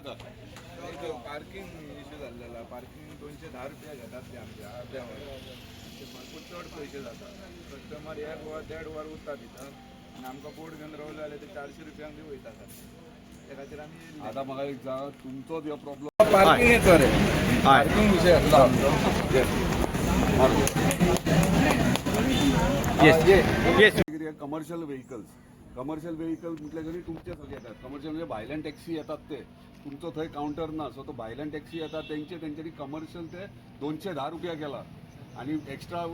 आता. Parking issue झालेला. Parking दोनशे दहा रुपया घेतात ते आमच्या अर्ध्यावर. ते भरपूर चड पयशे जातात. कस्टमर एक वर देड वर उरता तिथं आनी आमकां बोट घेवन रावले जाल्यार ते चारशे रुपयांक बी वयता त्या खातीर आमी आतां म्हाका एक सांग तुमचोच हो प्रॉब्लम पार्किंग येतो रे पार्किंग विशय आसला कमर्शियल व्हेकल्स कमर्शियल व्हेकल म्हटल्या तरी तुमचेच येतात. कमर्शियल म्हणजे भायल्यान टॅक्सी येतात ते. तुमचो थंय काउंटर ना सो तो भायल्यान टॅक्सी येतात तेंचे तेंच्यांनी कमर्शियल ते दोनशे धा रुपया केला. आणि एक्स्ट्रा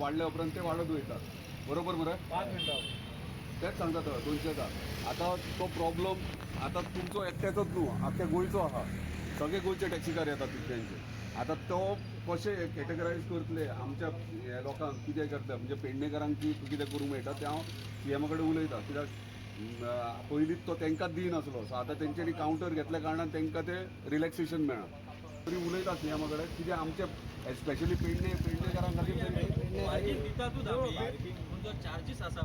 वाडल्या उपरांत ते वाडत वयतात बरोबर मरे तेच सांगता तो दोनशे धा आता तो प्रॉब्लेम आता तुमचो एकट्याचोच न्हू आख्या गोंयचो आहा सगळे गोंयचे टॅक्सीकार येतात तितल्यांचे आता तो कशे कॅटेगरायज करतले आमच्या लोकांक कितें करता म्हणजे पेडणेकारांक कितें करूंक मेळटा तें हांव सी एमा कडेन उलयतां कित्याक पयलींच तो तांकांच दिनासलो सो आतां तेंच्यांनी कावंटर घेतल्या कारणान तांकां ते रिलॅक्सेशन मेळ्ळा तरी उलयता सी एमा कडेन कितें आमचे स्पेशली पेडणे पेडणेकारांक खातीर चार्जीस आसा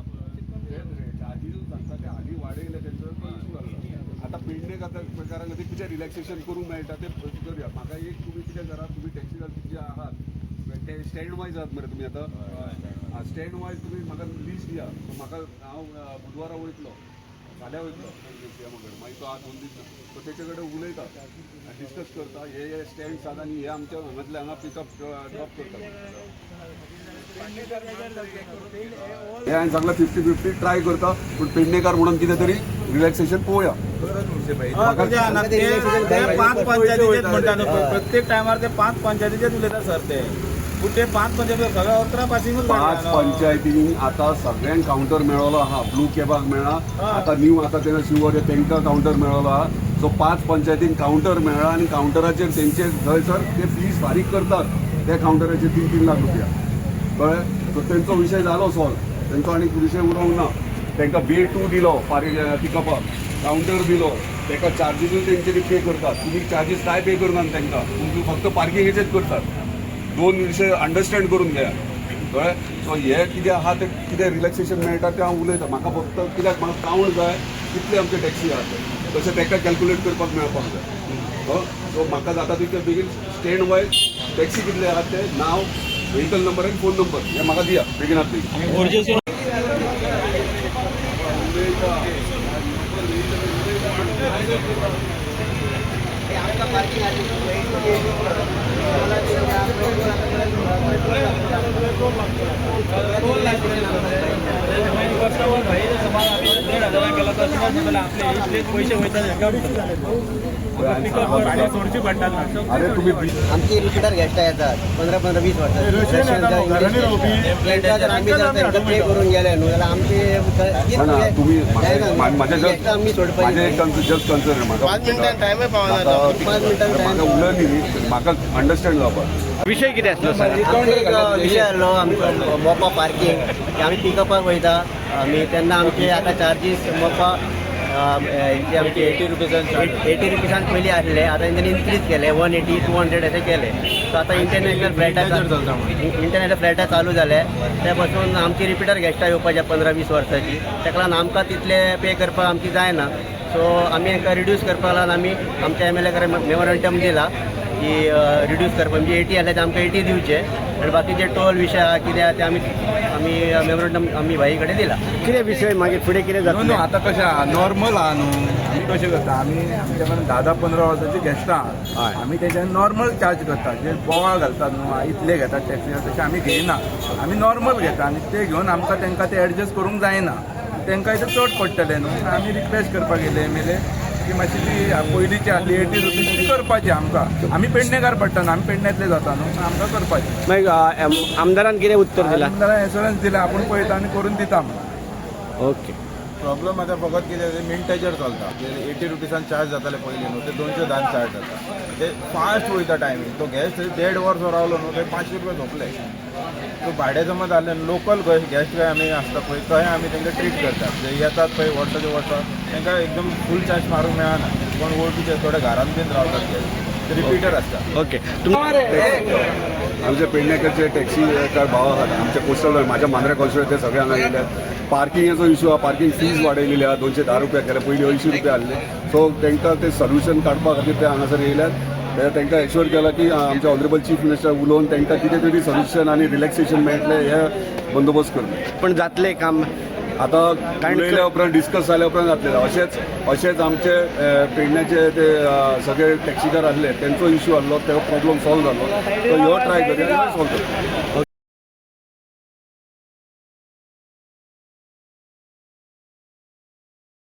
आधी सांगता ते आधी वाडयले त्यांचो तो इशू आसा आता खातीर कितें रिलॅक्सेशन करूंक मेळटा ते करूया म्हाका एक तुमी कितें करा तुमी टॅक्सी जे आहात ते स्टँड वायज आहात मरे तुमी आतां. स्टँड वायज तुमी म्हाका लिस्ट दिया. म्हाका हांव बुधवारा वयतलो फाल्यां वयतलो म्हाका मागीर तो आज दोन दीस सो तेचे कडेन उलयता डिस्कस करता हे हे स्टँड्स आहात आनी हे आमच्या हांगातले हांगा पिकअप ड्रॉप करता. हे हांवें सांगला फिफ्टी फिफ्टी ट्राय करता. पूण पेडणेकार म्हणून कितें तरी रिलॅक्सेशन पळोवया पाच पंचायतीचेच म्हणटा न्हू प्रत्येक टायमार ते पाच पंचायतीचेच उलयता सर ते. ते पाच पंचायती सगळ्या अकरा पासिंगूच पाच पंचायतींनी आता सगळ्यांक काउंटर मेळलो आहा ब्लू कॅबाक मेळ्ळा आता न्यू आता तेन्ना शिवर तेंकां काउंटर मेळलो आहा सो पाच पंचायतींक काउंटर मेळ्ळा आनी काउंटराचेर तेंचे थंयसर ते फीज फारीक करतात. त्या काउंटराचेर तीन तीन लाख रुपया. कळ्ळें सो तेंचो विशय जालो सॉल्व तेंचो आनी विशय उरोवंक ना तेंकां बे टू दिलो फारीक पिकअपाक काउंटर दिलो. तेका चार्जीसूय तेंच्यांनी पे करतात. तुमी चार्जीस कांय पे करनात तेंकां तुमचे फक्त पार्किंगेचेच करतात. दोन विशय अंडरस्टँड करून घ्या. कळ्ळें सो हे कितें आहा तें कितें रिलॅक्सेशन मेळटा तें हांव उलयतां म्हाका फक्त कित्याक? म्हाका कावंट जाय कितले आमचे टॅक्सी आहा ते तशें तेका कॅल्कुलेट करपाक मेळपाक जाय. हो? सो म्हाका जाता तितले बेगीन स्टँड वायज टॅक्सी कितले आहात ते? नांव व्हेकल नंबर आनी फोन नंबर हे म्हाका दिया बेगिनात बेगीन पैसे वयता सोडची पडटात अरे तुम्ही बी- आमची रिपीटर गेस्ट येतात पंधरा पंधरा वीस. वर्षात पे करून गेले न्हू. जाल्यार आमचे आम्ही सोडपाची अंडरस्टँड जावपाक विषय कितें आसलो सर? विशय आसलो आमचो मोपा पार्किंग ते आमी पिकअपाक वयता आमी तेन्ना आमचे आतां चार्जीस मोपा जे आमचे एटी रुपीजान एटी रुपीजान पयलीं आसले आतां तेंच्यांनी इन्क्रीज केले. वन एटी टू हंड्रेड अशें केले. सो आतां इंटरनॅशनल फ्लायटा इंटरनॅशनल फ्लायटा चालू जाले ते पासून आमची रिपिटर गेस्टां येवपाचे पंदरा वीस वर्सांची तेका लागून आमकां तितले पे करपाक आमची जायना. सो आमी हांकां रिड्यूस करपाक लागून आमी आमच्या एम एल ए कडेन मेमोरंडम दिला. की रिड्यूस करपा म्हणजे एटी आसले ते आमकां एटी दिवचे आनी बाकीचे टोल विशय आहा कितें आहा ते आमी आमी मेमोरंडम आमी भाई कडेन दिला. कितें विशय मागीर फुडें कितें न्हू न्हू. आतां कशें आहा नॉर्मल आहा न्हू आमी कशें करता? आमी आमच्या कडेन धा धा पंदरा वर्सांची गेस्टां आहा आमी तेच्या नॉर्मल चार्ज करतात. जे बोवाळ घालतात न्हू इतले घेतात टॅक्सी तशें आमी घेयना आमी नॉर्मल घेता आनी ते घेवन आमकां तेंकां ते एडजस्ट करूंक जायना तेंकां इथं चड पडटले न्हू आमी रिक्वेस्ट करपाक गेले मेले. की मातशी ती पयलींची आसली एटी रुपीज ती करपाची आमकां? आमी पेडणेकार पडटा न्हू आमी पेडण्यांतले जाता न्हू आमकां करपाची. मागीर आमदारान कितें उत्तर दिलां? आमदारान एश्युरन्स दिला आपूण पळयता आनी करून दिता म्हणून ओके. प्रॉब्लम आता फकत कितें ते मिनटाचेर चलता एटी रुपीजान चार्ज जाताले पयलीं न्हू ते दोनशे धान चार्ज जाता ते फास्ट वयता टायमींग तो गॅस देड वर्स रावलो न्हू ते पांचशे रुपया झोपले. सो भाडे जमा जाले लोकल गॅस्ट काय आमी आसता पळय थंय आमी तेंकां ट्रीट करतात. जे येतात पळय वर्साचे वर्सा तेंकां एकदम फूल चार्ज मारूंक मेळना कोण वळखीचे थोडे घरान बीन रावतात गॅस रिपीटर आसता ओके. आमचे पेडणेकरचे टॅक्सी काय भाव आहात. आमचे कोस्टल माझ्या मांद्रे कॉन्स्टिट्युएंट ते सगळे हांगा येयले पार्किंगाचो इशू आहा. पार्किंग फीज वाडयलेली आहा. दोनशे धा रुपया केल्या पयलीं अंयशीं रुपया आसले सो तांकां ते सोल्युशन काडपा खातीर ते हांगासर येयल्यात ते तांकां एश्युअर केला की आमचे ऑनरेबल चीफ मिनिस्टर उलोवन तांकां कितें तरी सोल्युशन आनी रिलॅक्सेशन मेळटलें हे बंदोबस्त करतले पण जातले काम आतां उलयल्या उपरांत डिस्कस जाल्या उपरांत जातलें अशेंच अशेंच आमचे पेडण्याचे ते सगळे टॅक्सीकार आसले तेंचो इश्यू आसलो तो प्रॉब्लम सॉल्व जालो तो ह्यो ट्राय करूया सॉल्व करता